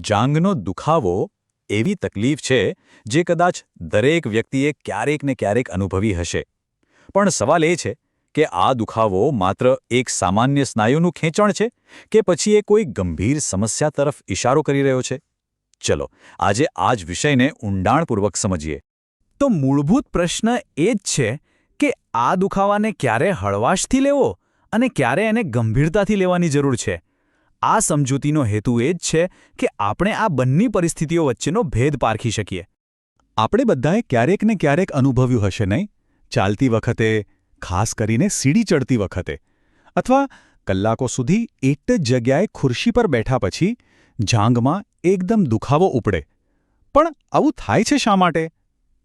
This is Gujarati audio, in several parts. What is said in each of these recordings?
જાંઘનો દુખાવો એવી તકલીફ છે જે કદાચ દરેક વ્યક્તિએ ક્યારેક ને ક્યારેક અનુભવી હશે. પણ સવાલ એ છે કે આ દુખાવો માત્ર એક સામાન્ય સ્નાયુનું ખેંચણ છે કે પછી એ કોઈ ગંભીર સમસ્યા તરફ ઇશારો કરી રહ્યો છે? ચલો, આજે આ જ વિષયને ઊંડાણપૂર્વક સમજીએ. તો મૂળભૂત પ્રશ્ન એ જ છે કે આ દુખાવાને ક્યારે હળવાશથી લેવો અને ક્યારે એને ગંભીરતાથી લેવાની જરૂર છે? આ સમજૂતીનો હેતુ એ જ છે કે આપણે આ બંને પરિસ્થિતિઓ વચ્ચેનો ભેદ પારખી શકીએ. આપણે બધાએ ક્યારેક ને ક્યારેક અનુભવ્યું હશે નહીં? ચાલતી વખતે, ખાસ કરીને સીડી ચડતી વખતે, અથવા કલાકો સુધી એક જ જગ્યાએ ખુરશી પર બેઠા પછી જાંઘમાં એકદમ દુખાવો ઉપડે. પણ આવું થાય છે શા માટે?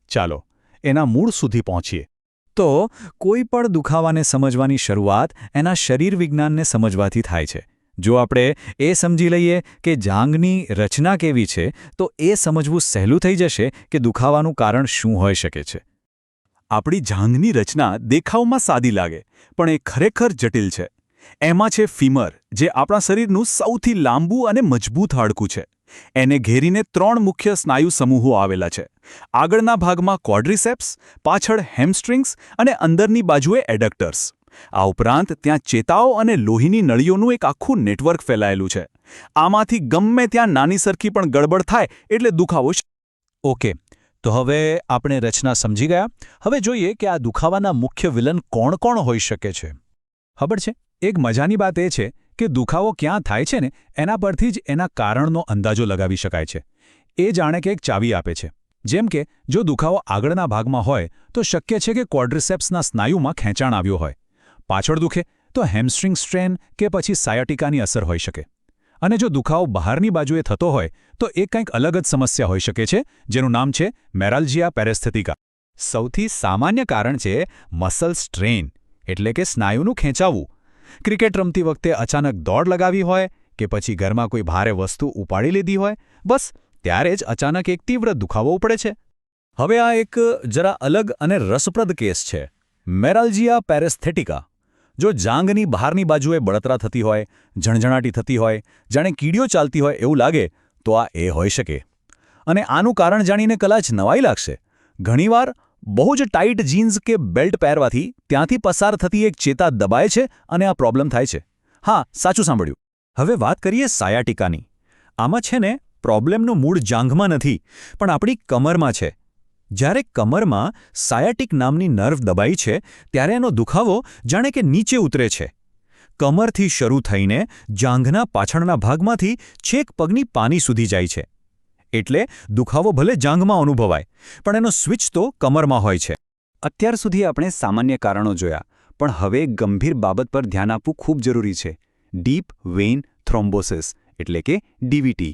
ચાલો, એના મૂળ સુધી પહોંચીએ. તો, કોઈ પણ દુખાવાને સમજવાની શરૂઆત એના શરીર વિજ્ઞાનને સમજવાથી થાય છે. જો આપણે એ સમજી લઈએ કે જાંઘની રચના કેવી છે, તો એ સમજવું સહેલું થઈ જશે કે દુખાવાનું કારણ શું હોઈ શકે છે. આપણી જાંઘની રચના દેખાવમાં સાદી લાગે, પણ એ ખરેખર જટિલ છે. એમાં છે ફીમર, જે આપણા શરીરનું સૌથી લાંબુ અને મજબૂત હાડકું છે. એને ઘેરીને ત્રણ મુખ્ય સ્નાયુ સમૂહો આવેલા છે. આગળના ભાગમાં ક્વોડ્રિસેપ્સ, પાછળ હેમસ્ટ્રિંગ્સ અને અંદરની બાજુએ એડક્ટર્સ આ ઉપરાંત ત્યાં ચેતાઓ અને લોહીની નળીઓનું એક આખું નેટવર્ક ફેલાયેલું છે. આમાંથી ગમે ત્યાં નાની સરખી પણ ગડબડ થાય એટલે દુખાવો ઓકે, તો હવે આપણે રચના સમજી ગયા. હવે જોઈએ કે આ દુખાવાના મુખ્ય વિલન કોણ કોણ હોઈ શકે છે. ખબર છે? એક મજાની વાત એ છે કે દુખાવો ક્યાં થાય છે ને, એના પરથી જ એના કારણનો અંદાજો લગાવી શકાય છે. એ જાણે કે એક ચાવી આપે છે. જેમ કે, જો દુખાવો આગળના ભાગમાં હોય, તો શક્ય છે કે ક્વોડ્રિસેપ્સના સ્નાયુમાં ખેંચાણ આવ્યો હોય. પાછળ દુખે, તો હેમસ્ટ્રિંગ સ્ટ્રેન કે પછી સાયાટિકાની અસર હોઈ શકે. અને જો દુખાવો બહારની બાજુએ થતો હોય, તો એ કંઈક અલગ જ સમસ્યા હોઈ શકે છે, જેનું નામ છે મેરાલ્જિયા પેરેસ્થેટિકા. સૌથી સામાન્ય કારણ છે મસલ સ્ટ્રેન એટલે કે સ્નાયુનું ખેંચાવું. ક્રિકેટ રમતી વખતે અચાનક દોડ લગાવી હોય, કે પછી ઘરમાં કોઈ ભારે વસ્તુ ઉપાડી લીધી હોય, બસ ત્યારે જ અચાનક એક તીવ્ર દુખાવો ઉપડે છે. હવે આ એક જરા અલગ અને રસપ્રદ કેસ છે. મેરાલ્જિયા પેરેસ્થેટિકા. જો જાંઘની બહારની બાજુએ બળતરા થતી હોય, ઝણઝણાટી થતી હોય, જાણે કીડીઓ ચાલતી હોય એવું લાગે, તો આ એ હોઈ શકે. અને આનું કારણ જાણીને કદાચ નવાઈ લાગશે. ઘણીવાર બહુ જ ટાઈટ જીન્સ કે બેલ્ટ પહેરવાથી ત્યાંથી પસાર થતી એક ચેતા દબાય છે અને આ પ્રોબ્લેમ થાય છે. હા, સાચું સાંભળ્યું. હવે વાત કરીએ સાયાટિકાની. આમાં છે ને, પ્રોબ્લેમનું મૂળ જાંઘમાં નથી, પણ આપણી કમરમાં છે. જ્યારે કમરમાં સાયાટિક નામની નર્વ દબાઈ છે, ત્યારે એનો દુખાવો જાણે કે નીચે ઉતરે છે. કમરથી શરૂ થઈને જાંઘના પાછળના ભાગમાંથી છેક પગની પાની સુધી જાય છે. એટલે દુખાવો ભલે જાંઘમાં અનુભવાય, પણ એનો સ્વિચ તો કમરમાં હોય છે. અત્યાર સુધી આપણે સામાન્ય કારણો જોયા, પણ હવે ગંભીર બાબત પર ધ્યાન આપવું ખૂબ જરૂરી છે. ડીપ વેઇન થ્રોમ્બોસિસ, એટલે કે ડીવીટી.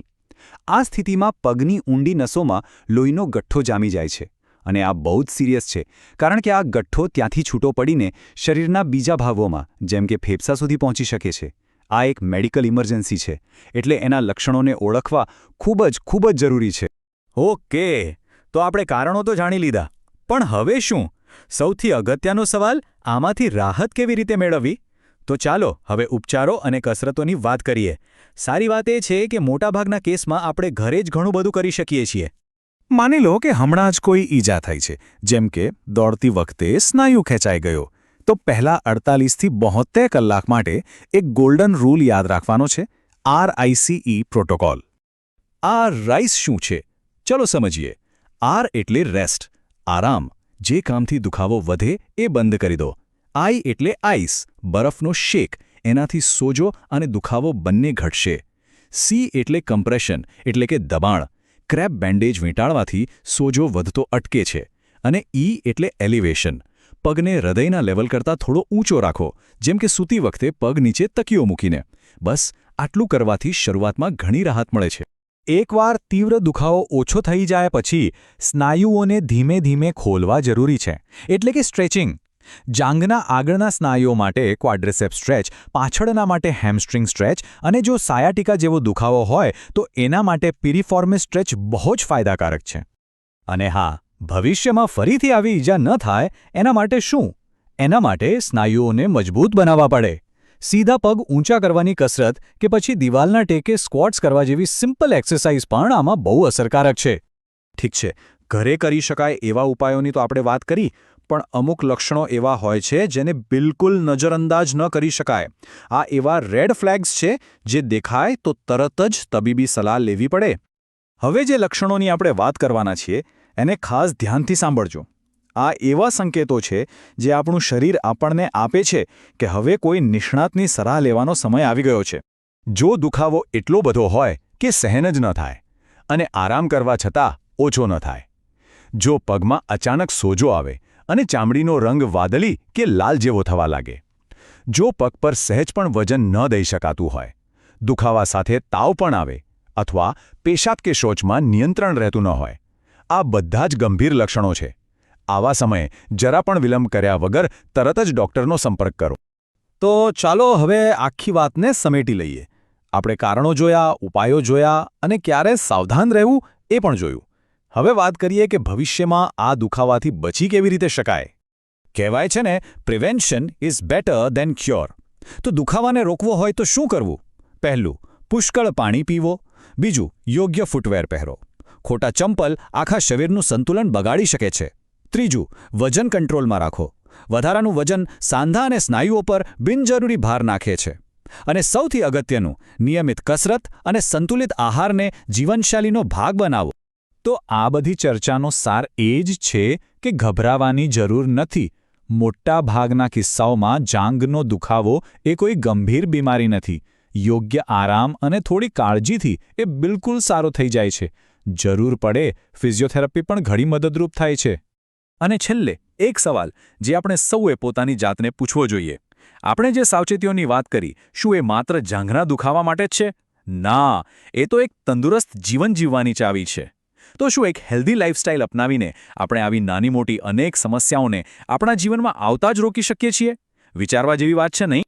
આ સ્થિતિમાં પગની ઊંડી નસોમાં લોહીનો ગઠ્ઠો જામી જાય છે અને આ બહુ જ સિરિયસ છે કારણ કે આ ગઠ્ઠો ત્યાંથી છૂટો પડીને શરીરના બીજા ભાગોમાં, જેમ કે ફેફસા સુધી પહોંચી શકે છે. આ એક મેડિકલ ઇમરજન્સી છે એટલે એના લક્ષણોને ઓળખવા ખૂબ જ ખૂબ જ જરૂરી છે. ઓકે, તો આપણે કારણો તો જાણી લીધા. પણ હવે શું? સૌથી અગત્યનો સવાલ, આમાંથી રાહત કેવી રીતે મેળવવી? તો ચાલો હવે ઉપચારો અને કસરતોની વાત કરીએ. સારી વાત એ છે કે મોટાભાગના કેસમાં આપણે ઘરે જ ઘણું બધું કરી શકીએ છીએ. માની લો કે હમણાં જ કોઈ ઈજા થઈ છે, જેમ કે દોડતી વખતે સ્નાયુ ખેંચાઈ ગયો. તો પહેલા અડતાલીસથી બોહોત્તેર કલાક માટે એક ગોલ્ડન રૂલ યાદ રાખવાનો છે, આરઆઈસીઈ પ્રોટોકોલ. આ રાઈસ શું છે? ચલો સમજીએ. આર એટલે રેસ્ટ, આરામ. જે કામથી દુખાવો વધે એ બંધ કરી દો. આઈ એટલે આઈસ, બરફનો શેક, એનાથી સોજો અને દુખાવો બંને ઘટશે. સી એટલે કમ્પ્રેશન, એટલે કે દબાણ. ક્રેપ બેન્ડેજ વીંટાળવાથી સોજો વધતો અટકે છે. અને ઈ એટલે એલિવેશન. પગને હૃદયના લેવલ કરતાં થોડો ઊંચો રાખો, જેમ કે સૂતી વખતે પગ નીચે તકીઓ મૂકીને. બસ, આટલું કરવાથી શરૂઆતમાં ઘણી રાહત મળે છે. એકવાર તીવ્ર દુખાવો ઓછો થઈ જાય પછી સ્નાયુઓને ધીમે ધીમે ખોલવા જરૂરી છે. એટલે કે સ્ટ્રેચિંગ. જાંઘના આગળના સ્નાયુઓ માટે ક્વાડ્રેસેપ સ્ટ્રેચ, પાછળના માટે હેમસ્ટ્રિંગ સ્ટ્રેચ અને જો સાયાટિકા જેવો દુખાવો હોય, તો એના માટે પિરિફોર્મિસ સ્ટ્રેચ બહુ જ ફાયદાકારક છે. અને હા, ભવિષ્યમાં ફરીથી આવી ઈજા ન થાય, એના માટે શું? એના માટે સ્નાયુઓને મજબૂત બનાવવા પડે. સીધા પગ ઊંચા કરવાની કસરત કે પછી દિવાલના ટેકે સ્ક્વોટ્સ કરવા જેવી સિમ્પલ એક્સરસાઇઝ પણ આમાં બહુ અસરકારક છે. ઠીક છે, ઘરે કરી શકાય એવા ઉપાયોની તો આપણે વાત કરી પણ અમુક લક્ષણો એવા હોય છે જેને બિલકુલ નજરઅંદાજ ન કરી શકાય. આ એવા રેડ ફ્લેગ્સ છે જે દેખાય તો તરત જ તબીબી સલાહ લેવી પડે. હવે જે લક્ષણોની આપણે વાત કરવાના છીએ, એને ખાસ ધ્યાનથી સાંભળજો. આ એવા સંકેતો છે જે આપણું શરીર આપણને આપે છે કે હવે કોઈ નિષ્ણાતની સલાહ લેવાનો સમય આવી ગયો છે. જો દુખાવો એટલો બધો હોય કે સહેન જ ન થાય અને આરામ કરવા છતાં ઓછો ન થાય. જો પગમાં અચાનક સોજો આવે અને ચામડીનો રંગ વાદળી કે લાલ જેવો થવા લાગે. જો પગ પર સહેજ પણ વજન ન દઈ શકાતું હોય, દુખાવા સાથે તાવ પણ આવે અથવા પેશાબ કે શોચમાં નિયંત્રણ રહેતું ન હોય, આ બધા જ ગંભીર લક્ષણો છે. આવા સમયે જરા પણ વિલંબ કર્યા વગર તરત જ ડૉક્ટરનો સંપર્ક કરો. તો ચાલો હવે આખી વાતને સમેટી લઈએ. આપણે કારણો જોયા, ઉપાયો જોયા અને ક્યારે સાવધાન રહેવું એ પણ જોયું. હવે વાત કરીએ કે ભવિષ્યમાં આ દુખાવાથી બચી કેવી રીતે શકાય. કહેવાય છે ને prevention is better than cure તો દુખાવાને રોકવો હોય તો શું કરવું? પહેલું, પુષ્કળ પાણી પીવો. બીજું, યોગ્ય ફૂટવેર પહેરો. ખોટા ચંપલ આખા શરીરનું સંતુલન બગાડી શકે છે. ત્રીજું, વજન કંટ્રોલમાં રાખો. વધારાનું વજન સાંધા અને સ્નાયુઓ પર બિનજરૂરી ભાર નાખે છે. અને સૌથી અગત્યનું, નિયમિત કસરત અને સંતુલિત આહારને જીવનશૈલીનો ભાગ બનાવો. તો આ બધી ચર્ચાનો સાર એ જ છે કે ગભરાવાની જરૂર નથી. મોટા ભાગના કિસ્સાઓમાં જાંગનો દુખાવો એ કોઈ ગંભીર બીમારી નથી. યોગ્ય આરામ અને થોડી કાળજીથી એ બિલકુલ સારો થઈ જાય છે. જરૂર પડે ફિઝિયોથેરાપી પણ ઘણી મદદરૂપ થાય છે. અને છેલ્લે, એક સવાલ, જે આપણે સૌએ પોતાની જાતને પૂછવો જોઈએ. આપણે જે સાવચેતીઓની વાત કરી, શું એ માત્ર જાંઘના દુખાવા માટે જ છે? ના, એ તો એક તંદુરસ્ત જીવન જીવવાની ચાવી છે. તો શું એક હેલ્ધી લાઇફસ્ટાઇલ અપનાવીને આપણે આવી નાની મોટી અનેક સમસ્યાઓને આપણા જીવનમાં આવતા જ રોકી શકીએ છીએ? વિચારવા જેવી વાત છે નહીં?